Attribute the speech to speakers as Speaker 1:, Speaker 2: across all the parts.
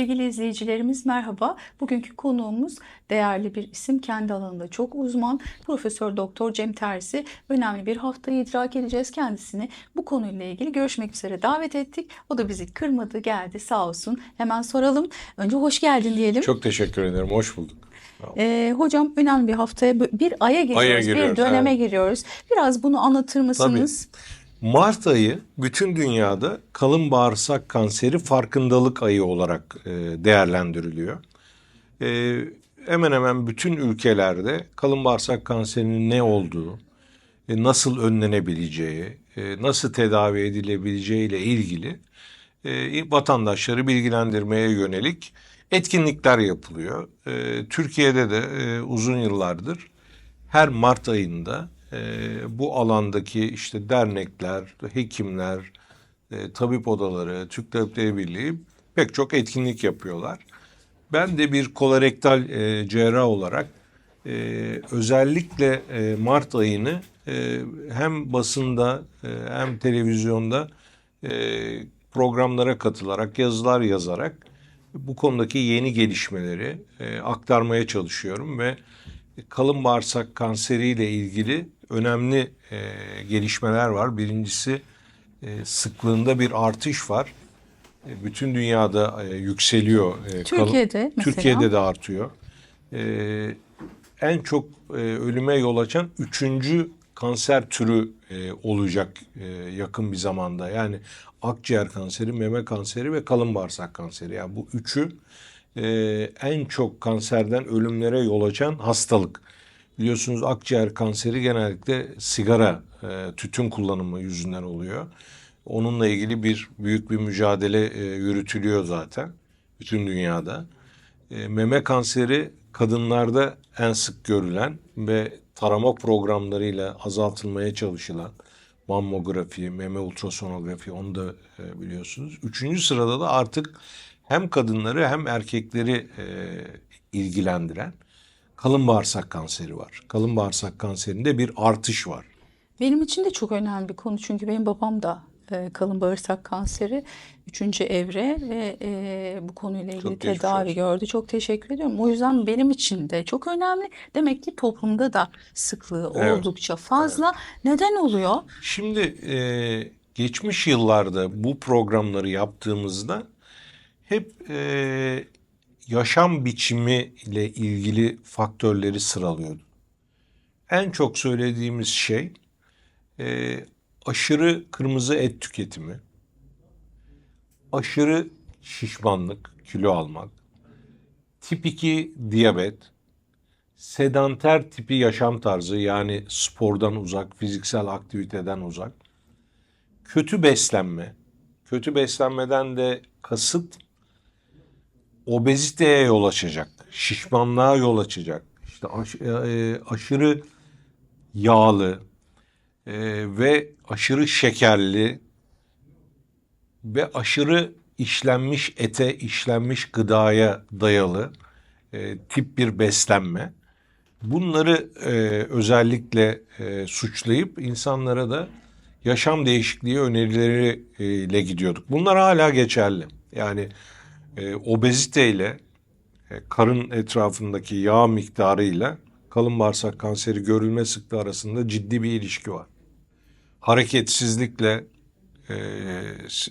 Speaker 1: Sevgili izleyicilerimiz merhaba. Bugünkü konuğumuz değerli bir isim, kendi alanında çok uzman Profesör Doktor Cem Terzi. Önemli bir haftayı idrak edeceğiz kendisini. Bu konuyla ilgili görüşmek üzere davet ettik. O da bizi kırmadı, geldi sağ olsun. Hemen soralım. Önce hoş geldin diyelim.
Speaker 2: Çok teşekkür ederim. Hoş bulduk.
Speaker 1: Ee, hocam önemli bir haftaya bir aya giriyoruz, bir
Speaker 2: giriyoruz,
Speaker 1: döneme
Speaker 2: evet.
Speaker 1: giriyoruz. Biraz bunu anlatır mısınız?
Speaker 2: Mart ayı bütün dünyada kalın bağırsak kanseri farkındalık ayı olarak e, değerlendiriliyor. E, hemen hemen bütün ülkelerde kalın bağırsak kanserinin ne olduğu, e, nasıl önlenebileceği, e, nasıl tedavi edilebileceği ile ilgili vatandaşları bilgilendirmeye yönelik etkinlikler yapılıyor. Türkiye'de de uzun yıllardır her Mart ayında e, bu alandaki işte dernekler, hekimler, e, tabip odaları, Türk Tabipleri Birliği pek çok etkinlik yapıyorlar. Ben de bir kolorektal e, cerrah olarak e, özellikle e, Mart ayını e, hem basında e, hem televizyonda e, programlara katılarak, yazılar yazarak bu konudaki yeni gelişmeleri e, aktarmaya çalışıyorum ve kalın bağırsak kanseriyle ilgili önemli e, gelişmeler var. Birincisi e, sıklığında bir artış var. E, bütün dünyada e, yükseliyor. E,
Speaker 1: Türkiye'de mesela?
Speaker 2: Türkiye'de de artıyor. E, en çok e, ölüme yol açan üçüncü kanser türü e, olacak e, yakın bir zamanda. Yani akciğer kanseri, meme kanseri ve kalın bağırsak kanseri. Yani bu üçü e, en çok kanserden ölümlere yol açan hastalık. Biliyorsunuz akciğer kanseri genellikle sigara, e, tütün kullanımı yüzünden oluyor. Onunla ilgili bir büyük bir mücadele e, yürütülüyor zaten bütün dünyada. E, meme kanseri kadınlarda en sık görülen ve tarama programlarıyla azaltılmaya çalışılan mammografi, meme ultrasonografi onu da e, biliyorsunuz. Üçüncü sırada da artık hem kadınları hem erkekleri e, ilgilendiren kalın bağırsak kanseri var. Kalın bağırsak kanserinde bir artış var.
Speaker 1: Benim için de çok önemli bir konu çünkü benim babam da e, kalın bağırsak kanseri 3. evre ve e, bu konuyla ilgili
Speaker 2: Çok
Speaker 1: tedavi
Speaker 2: olsun.
Speaker 1: gördü. Çok teşekkür ediyorum. O yüzden benim için de çok önemli. Demek ki toplumda da sıklığı
Speaker 2: Evet.
Speaker 1: oldukça fazla. Neden oluyor?
Speaker 2: Şimdi e, geçmiş yıllarda bu programları yaptığımızda hep e, yaşam biçimi ile ilgili faktörleri sıralıyordu. En çok söylediğimiz şey e, aşırı kırmızı et tüketimi, aşırı şişmanlık, kilo almak, tip 2 diyabet, sedanter tipi yaşam tarzı yani spordan uzak, fiziksel aktiviteden uzak, kötü beslenme, kötü beslenmeden de kasıt obeziteye yol açacak, şişmanlığa yol açacak, işte aş- e, aşırı yağlı e, ve aşırı şekerli ve aşırı işlenmiş ete, işlenmiş gıdaya dayalı e, tip bir beslenme. Bunları e, özellikle e, suçlayıp insanlara da yaşam değişikliği önerileriyle gidiyorduk. Bunlar hala geçerli. Yani e, obeziteyle e, karın etrafındaki yağ miktarıyla kalın bağırsak kanseri görülme sıklığı arasında ciddi bir ilişki var. Hareketsizlikle e,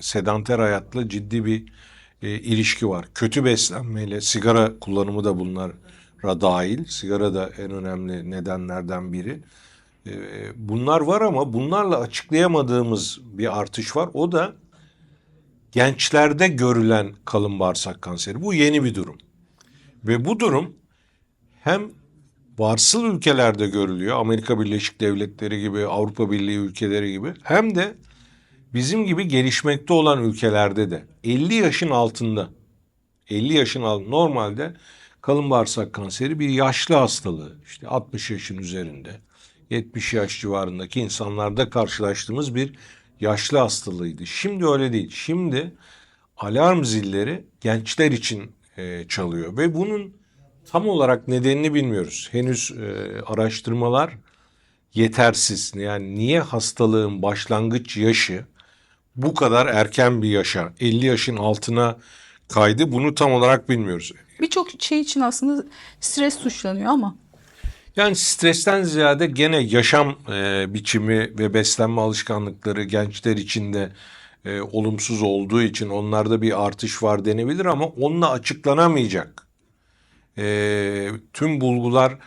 Speaker 2: sedanter hayatla ciddi bir e, ilişki var. Kötü beslenmeyle sigara kullanımı da bunlara dahil. Sigara da en önemli nedenlerden biri. E, bunlar var ama bunlarla açıklayamadığımız bir artış var. O da gençlerde görülen kalın bağırsak kanseri. Bu yeni bir durum. Ve bu durum hem varsıl ülkelerde görülüyor. Amerika Birleşik Devletleri gibi, Avrupa Birliği ülkeleri gibi. Hem de bizim gibi gelişmekte olan ülkelerde de 50 yaşın altında 50 yaşın altında normalde kalın bağırsak kanseri bir yaşlı hastalığı. İşte 60 yaşın üzerinde 70 yaş civarındaki insanlarda karşılaştığımız bir yaşlı hastalığıydı. Şimdi öyle değil. Şimdi alarm zilleri gençler için e, çalıyor ve bunun tam olarak nedenini bilmiyoruz. Henüz e, araştırmalar yetersiz. Yani niye hastalığın başlangıç yaşı bu kadar erken bir yaşa 50 yaşın altına kaydı bunu tam olarak bilmiyoruz.
Speaker 1: Birçok şey için aslında stres suçlanıyor ama
Speaker 2: Yani stresten ziyade gene yaşam e, biçimi ve beslenme alışkanlıkları gençler için de e, olumsuz olduğu için onlarda bir artış var denebilir ama onunla açıklanamayacak. E, tüm bulgular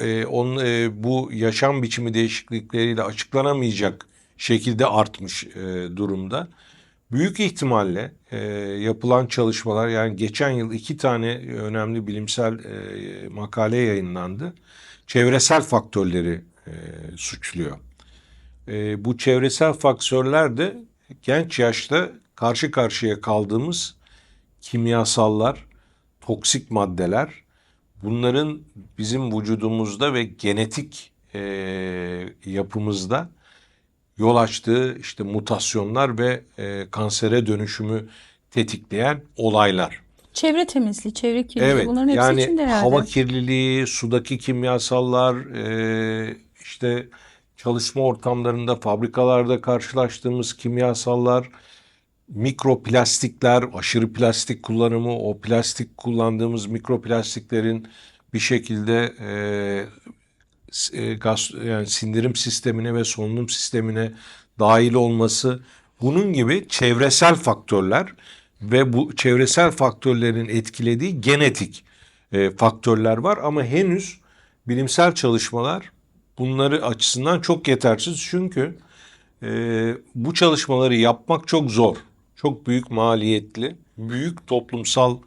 Speaker 2: e, on, e, bu yaşam biçimi değişiklikleriyle açıklanamayacak şekilde artmış e, durumda. Büyük ihtimalle e, yapılan çalışmalar yani geçen yıl iki tane önemli bilimsel e, makale yayınlandı. Çevresel faktörleri e, suçluyor. E, bu çevresel faktörler de genç yaşta karşı karşıya kaldığımız kimyasallar, toksik maddeler bunların bizim vücudumuzda ve genetik e, yapımızda yol açtığı işte mutasyonlar ve e, kansere dönüşümü tetikleyen olaylar.
Speaker 1: Çevre temizliği, çevre kirliliği
Speaker 2: Evet
Speaker 1: bunların hepsi için
Speaker 2: yani
Speaker 1: de herhalde.
Speaker 2: hava kirliliği, sudaki kimyasallar, e, işte çalışma ortamlarında, fabrikalarda karşılaştığımız kimyasallar, mikroplastikler, aşırı plastik kullanımı, o plastik kullandığımız mikroplastiklerin bir şekilde e, e, gaz, yani sindirim sistemine ve solunum sistemine dahil olması, bunun gibi çevresel faktörler ve bu çevresel faktörlerin etkilediği genetik e, faktörler var. Ama henüz bilimsel çalışmalar bunları açısından çok yetersiz. Çünkü e, bu çalışmaları yapmak çok zor, çok büyük maliyetli, büyük toplumsal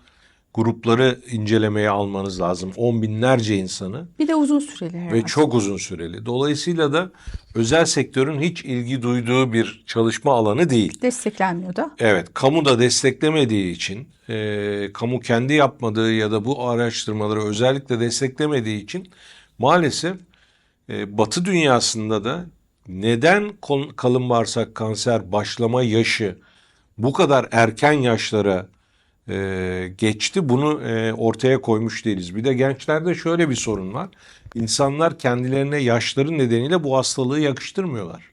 Speaker 2: grupları incelemeye almanız lazım. On binlerce insanı
Speaker 1: Bir de uzun süreli herhalde.
Speaker 2: ve çok uzun süreli. Dolayısıyla da özel sektörün hiç ilgi duyduğu bir çalışma alanı değil.
Speaker 1: Desteklenmiyor da.
Speaker 2: Evet, kamu da desteklemediği için, e, kamu kendi yapmadığı ya da bu araştırmaları özellikle desteklemediği için maalesef e, Batı dünyasında da neden kalın bağırsak kanser başlama yaşı bu kadar erken yaşlara e, geçti bunu e, ortaya koymuş değiliz. Bir de gençlerde şöyle bir sorun var. İnsanlar kendilerine yaşları nedeniyle bu hastalığı yakıştırmıyorlar.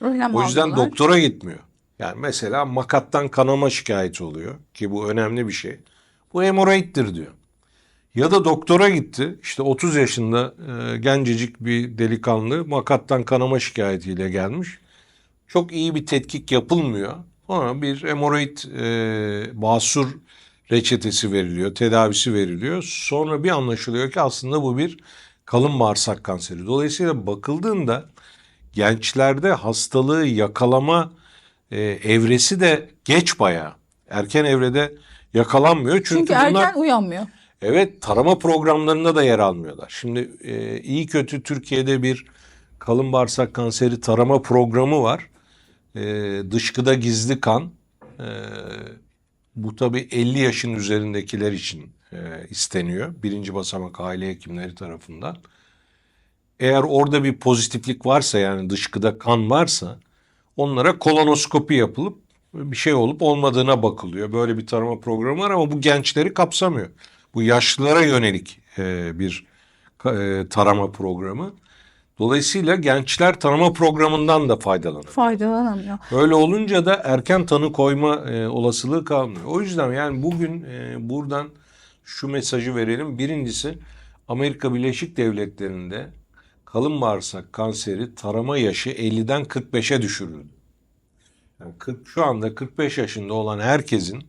Speaker 1: Önlem
Speaker 2: O yüzden
Speaker 1: alıyorlar.
Speaker 2: doktora gitmiyor. Yani mesela makattan kanama şikayeti oluyor ki bu önemli bir şey. Bu hemoroiddir diyor. Ya da doktora gitti işte 30 yaşında e, gencecik bir delikanlı makattan kanama şikayetiyle gelmiş. Çok iyi bir tetkik yapılmıyor. Sonra bir hemoroid e, basur reçetesi veriliyor, tedavisi veriliyor. Sonra bir anlaşılıyor ki aslında bu bir kalın bağırsak kanseri. Dolayısıyla bakıldığında gençlerde hastalığı yakalama e, evresi de geç bayağı. Erken evrede yakalanmıyor. Çünkü,
Speaker 1: Çünkü
Speaker 2: bunlar
Speaker 1: erken uyanmıyor.
Speaker 2: evet tarama programlarında da yer almıyorlar. Şimdi e, iyi kötü Türkiye'de bir kalın bağırsak kanseri tarama programı var. E, dışkıda gizli kan. E, bu tabii 50 yaşın üzerindekiler için e, isteniyor. Birinci basamak aile hekimleri tarafından. Eğer orada bir pozitiflik varsa yani dışkıda kan varsa onlara kolonoskopi yapılıp bir şey olup olmadığına bakılıyor. Böyle bir tarama programı var ama bu gençleri kapsamıyor. Bu yaşlılara yönelik e, bir e, tarama programı. Dolayısıyla gençler tarama programından da faydalanıyor.
Speaker 1: Faydalanamıyor.
Speaker 2: Öyle olunca da erken tanı koyma e, olasılığı kalmıyor. O yüzden yani bugün e, buradan şu mesajı verelim. Birincisi Amerika Birleşik Devletleri'nde kalın bağırsak kanseri tarama yaşı 50'den 45'e düşürüldü. Yani 40, şu anda 45 yaşında olan herkesin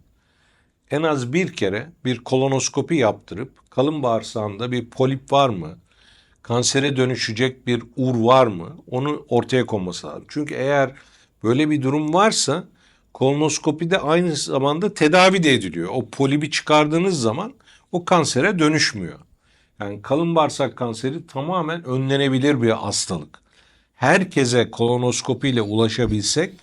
Speaker 2: en az bir kere bir kolonoskopi yaptırıp kalın bağırsağında bir polip var mı? Kansere dönüşecek bir ur var mı? Onu ortaya konması lazım. Çünkü eğer böyle bir durum varsa kolonoskopide aynı zamanda tedavi de ediliyor. O polibi çıkardığınız zaman o kansere dönüşmüyor. Yani kalın bağırsak kanseri tamamen önlenebilir bir hastalık. Herkese kolonoskopi ile ulaşabilsek,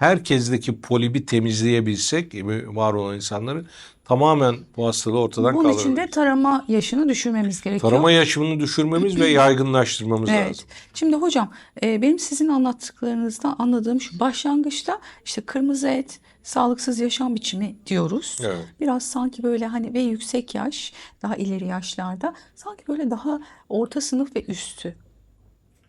Speaker 2: herkesteki polibi temizleyebilsek gibi var olan insanları tamamen bu hastalığı ortadan
Speaker 1: Bunun
Speaker 2: kaldırabiliriz.
Speaker 1: için de tarama yaşını düşürmemiz gerekiyor.
Speaker 2: Tarama yaşamını düşürmemiz ve yaygınlaştırmamız
Speaker 1: Evet.
Speaker 2: lazım.
Speaker 1: Şimdi hocam e, benim sizin anlattıklarınızdan anladığım şu başlangıçta işte kırmızı et, sağlıksız yaşam biçimi diyoruz.
Speaker 2: Evet.
Speaker 1: Biraz sanki böyle hani ve yüksek yaş, daha ileri yaşlarda sanki böyle daha orta sınıf ve üstü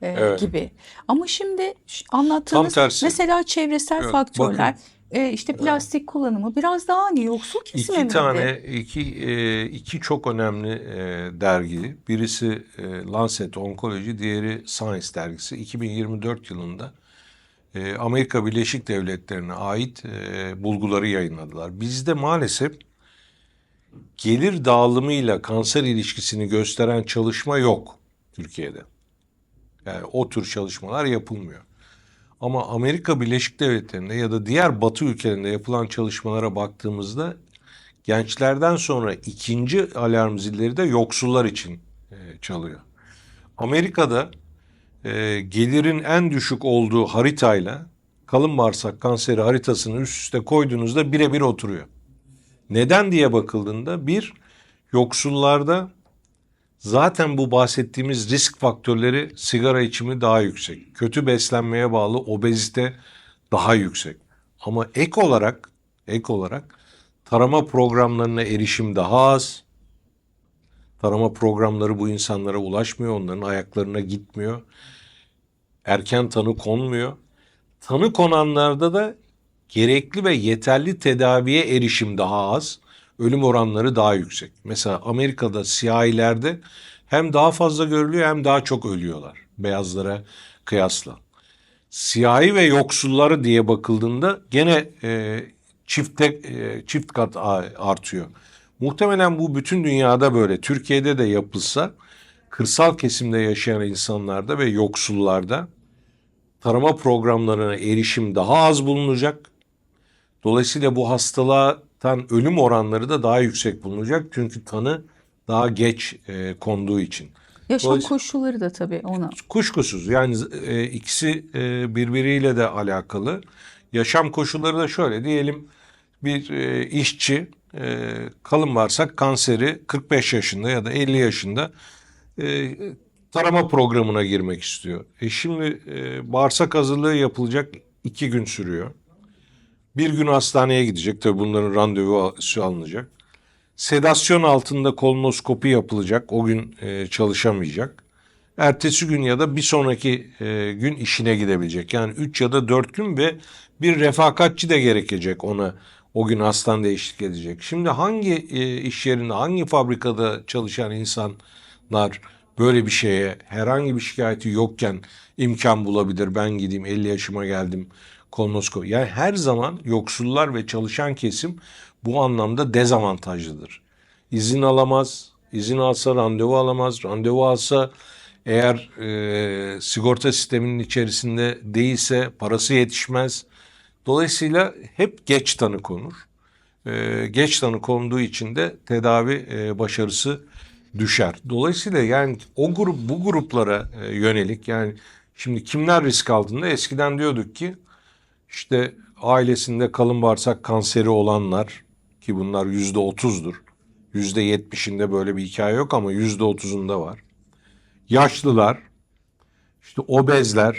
Speaker 1: e,
Speaker 2: Evet.
Speaker 1: gibi. Ama şimdi anlattığınız mesela çevresel
Speaker 2: Evet,
Speaker 1: faktörler
Speaker 2: bakın.
Speaker 1: e, işte plastik kullanımı biraz daha hani yoksul kesime
Speaker 2: İki
Speaker 1: mi
Speaker 2: tane, iki, e, iki çok önemli e, dergi. Birisi e, Lancet Onkoloji, diğeri Science dergisi. 2024 yılında e, Amerika Birleşik Devletleri'ne ait e, bulguları yayınladılar. Bizde maalesef gelir dağılımıyla kanser ilişkisini gösteren çalışma yok Türkiye'de. Yani o tür çalışmalar yapılmıyor. Ama Amerika Birleşik Devletleri'nde ya da diğer Batı ülkelerinde yapılan çalışmalara baktığımızda gençlerden sonra ikinci alarm zilleri de yoksullar için e, çalıyor. Amerika'da e, gelirin en düşük olduğu haritayla kalın bağırsak kanseri haritasını üst üste koyduğunuzda birebir oturuyor. Neden diye bakıldığında bir yoksullarda zaten bu bahsettiğimiz risk faktörleri sigara içimi daha yüksek. Kötü beslenmeye bağlı obezite daha yüksek. Ama ek olarak ek olarak tarama programlarına erişim daha az. Tarama programları bu insanlara ulaşmıyor, onların ayaklarına gitmiyor. Erken tanı konmuyor. Tanı konanlarda da gerekli ve yeterli tedaviye erişim daha az, ölüm oranları daha yüksek. Mesela Amerika'da siyahilerde hem daha fazla görülüyor hem daha çok ölüyorlar beyazlara kıyasla. Siyahi ve yoksulları diye bakıldığında gene e, çifte e, çift kat artıyor. Muhtemelen bu bütün dünyada böyle. Türkiye'de de yapılsa kırsal kesimde yaşayan insanlarda ve yoksullarda tarama programlarına erişim daha az bulunacak. Dolayısıyla bu hastalıktan ölüm oranları da daha yüksek bulunacak. Çünkü tanı daha geç e, konduğu için.
Speaker 1: Yaşam koşulları da tabii ona.
Speaker 2: Kuşkusuz yani e, ikisi e, birbiriyle de alakalı. Yaşam koşulları da şöyle diyelim bir e, işçi e, kalın bağırsak kanseri 45 yaşında ya da 50 yaşında e, tarama programına girmek istiyor. E şimdi e, bağırsak hazırlığı yapılacak iki gün sürüyor. Bir gün hastaneye gidecek tabii bunların randevusu alınacak. Sedasyon altında kolonoskopi yapılacak. O gün e, çalışamayacak. Ertesi gün ya da bir sonraki e, gün işine gidebilecek. Yani 3 ya da 4 gün ve bir refakatçi de gerekecek ona o gün hastanede eşlik edecek. Şimdi hangi e, iş yerinde, hangi fabrikada çalışan insanlar böyle bir şeye herhangi bir şikayeti yokken imkan bulabilir? Ben gideyim 50 yaşıma geldim kolonoskopi. Yani her zaman yoksullar ve çalışan kesim bu anlamda dezavantajlıdır. İzin alamaz, izin alsa randevu alamaz, randevu alsa eğer e, sigorta sisteminin içerisinde değilse parası yetişmez. Dolayısıyla hep geç tanı konur. E, geç tanı konduğu için de tedavi e, başarısı düşer. Dolayısıyla yani o grup bu gruplara e, yönelik yani şimdi kimler risk altında eskiden diyorduk ki işte ailesinde kalın bağırsak kanseri olanlar ki bunlar yüzde otuzdur. Yüzde yetmişinde böyle bir hikaye yok ama yüzde otuzunda var. Yaşlılar, işte obezler,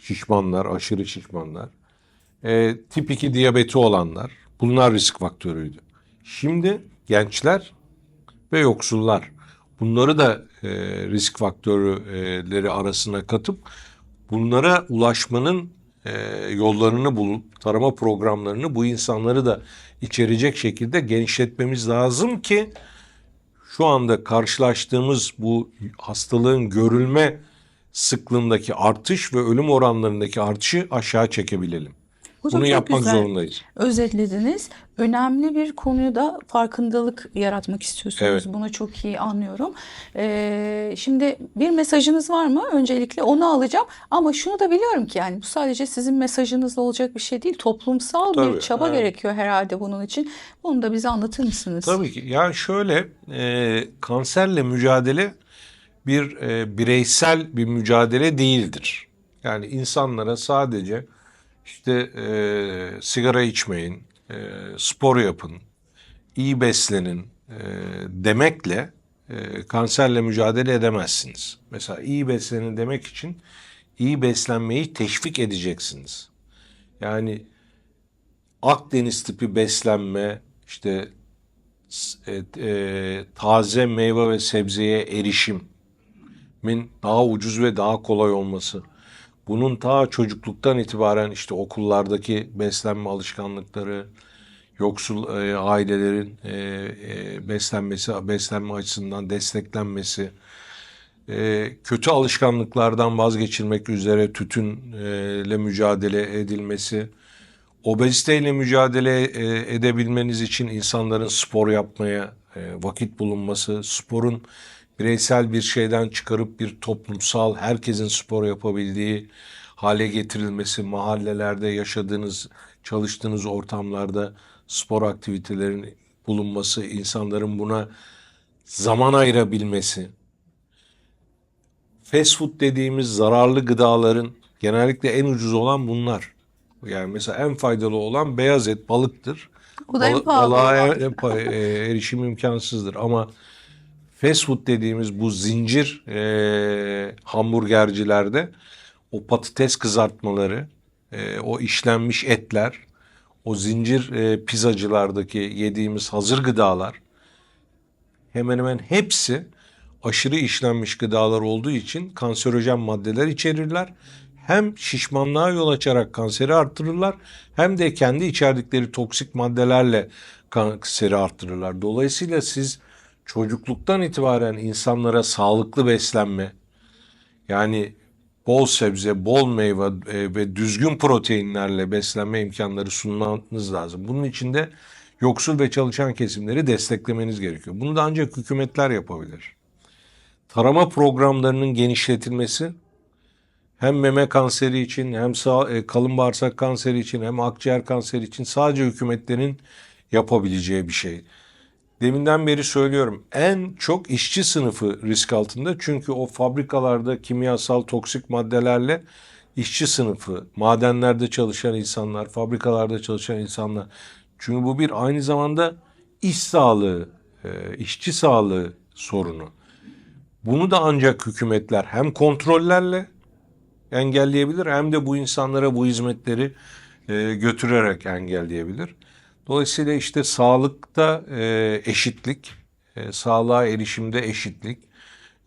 Speaker 2: şişmanlar, aşırı şişmanlar, e, tip 2 diyabeti olanlar bunlar risk faktörüydü. Şimdi gençler ve yoksullar bunları da e, risk faktörleri arasına katıp bunlara ulaşmanın e, yollarını bulup tarama programlarını bu insanları da içerecek şekilde genişletmemiz lazım ki şu anda karşılaştığımız bu hastalığın görülme sıklığındaki artış ve ölüm oranlarındaki artışı aşağı çekebilelim.
Speaker 1: Hocam
Speaker 2: Bunu yapmak
Speaker 1: güzel
Speaker 2: zorundayız.
Speaker 1: Özetlediniz. Önemli bir konuyu da farkındalık yaratmak istiyorsunuz.
Speaker 2: Evet.
Speaker 1: Bunu çok iyi anlıyorum. Ee, şimdi bir mesajınız var mı? Öncelikle onu alacağım. Ama şunu da biliyorum ki yani bu sadece sizin mesajınızla olacak bir şey değil. Toplumsal
Speaker 2: Tabii,
Speaker 1: bir çaba
Speaker 2: evet.
Speaker 1: gerekiyor herhalde bunun için. Bunu da bize anlatır mısınız?
Speaker 2: Tabii ki. Yani şöyle e, kanserle mücadele bir e, bireysel bir mücadele değildir. Yani insanlara sadece işte e, sigara içmeyin, e, spor yapın, iyi beslenin e, demekle e, kanserle mücadele edemezsiniz. Mesela iyi beslenin demek için iyi beslenmeyi teşvik edeceksiniz. Yani Akdeniz tipi beslenme, işte e, e, taze meyve ve sebzeye erişimin daha ucuz ve daha kolay olması. Bunun ta çocukluktan itibaren işte okullardaki beslenme alışkanlıkları, yoksul e, ailelerin e, e, beslenmesi, beslenme açısından desteklenmesi, e, kötü alışkanlıklardan vazgeçilmek üzere tütünle mücadele edilmesi, obeziteyle mücadele e, edebilmeniz için insanların spor yapmaya e, vakit bulunması, sporun bireysel bir şeyden çıkarıp bir toplumsal herkesin spor yapabildiği hale getirilmesi, mahallelerde yaşadığınız, çalıştığınız ortamlarda spor aktivitelerin bulunması, insanların buna zaman ayırabilmesi, fast food dediğimiz zararlı gıdaların genellikle en ucuz olan bunlar. Yani mesela en faydalı olan beyaz et, balıktır.
Speaker 1: O da en
Speaker 2: Balı-
Speaker 1: pahalı
Speaker 2: balığa er- pa- e, erişim imkansızdır ama fast food dediğimiz bu zincir e, hamburgercilerde o patates kızartmaları, e, o işlenmiş etler, o zincir e, pizzacılardaki yediğimiz hazır gıdalar hemen hemen hepsi aşırı işlenmiş gıdalar olduğu için kanserojen maddeler içerirler. Hem şişmanlığa yol açarak kanseri arttırırlar hem de kendi içerdikleri toksik maddelerle kanseri arttırırlar. Dolayısıyla siz çocukluktan itibaren insanlara sağlıklı beslenme yani bol sebze, bol meyve e, ve düzgün proteinlerle beslenme imkanları sunmanız lazım. Bunun için de yoksul ve çalışan kesimleri desteklemeniz gerekiyor. Bunu da ancak hükümetler yapabilir. Tarama programlarının genişletilmesi hem meme kanseri için hem sağ, e, kalın bağırsak kanseri için hem akciğer kanseri için sadece hükümetlerin yapabileceği bir şey. Deminden beri söylüyorum en çok işçi sınıfı risk altında çünkü o fabrikalarda kimyasal toksik maddelerle işçi sınıfı, madenlerde çalışan insanlar, fabrikalarda çalışan insanlar. Çünkü bu bir aynı zamanda iş sağlığı, e, işçi sağlığı sorunu. Bunu da ancak hükümetler hem kontrollerle engelleyebilir hem de bu insanlara bu hizmetleri e, götürerek engelleyebilir. Dolayısıyla işte sağlıkta e, eşitlik, e, sağlığa erişimde eşitlik,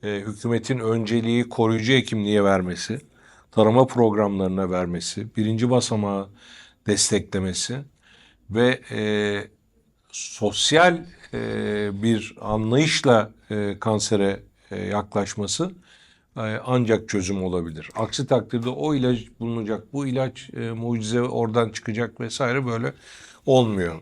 Speaker 2: e, hükümetin önceliği koruyucu hekimliğe vermesi, tarama programlarına vermesi, birinci basamağı desteklemesi ve e, sosyal e, bir anlayışla e, kansere e, yaklaşması e, ancak çözüm olabilir. Aksi takdirde o ilaç bulunacak, bu ilaç e, mucize oradan çıkacak vesaire böyle olmuyor.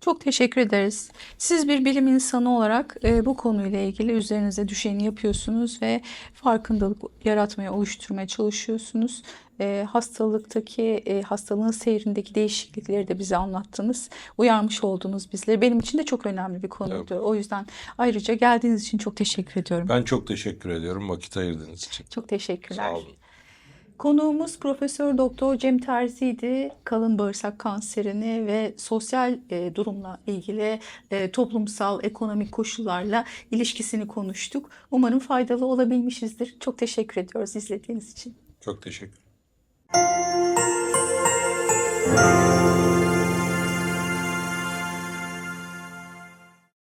Speaker 1: Çok teşekkür ederiz. Siz bir bilim insanı olarak e, bu konuyla ilgili üzerinize düşeni yapıyorsunuz ve farkındalık yaratmaya, oluşturmaya çalışıyorsunuz. E, hastalıktaki, e, hastalığın seyrindeki değişiklikleri de bize anlattınız. Uyarmış oldunuz bizleri. Benim için de çok önemli bir konuydu. O yüzden ayrıca geldiğiniz için çok teşekkür ediyorum.
Speaker 2: Ben çok teşekkür ediyorum vakit ayırdığınız için.
Speaker 1: Çok teşekkürler.
Speaker 2: Sağ olun.
Speaker 1: Konuğumuz Profesör Doktor Cem Terzi'ydi. Kalın bağırsak kanserini ve sosyal e, durumla ilgili e, toplumsal, ekonomik koşullarla ilişkisini konuştuk. Umarım faydalı olabilmişizdir. Çok teşekkür ediyoruz izlediğiniz için.
Speaker 2: Çok teşekkür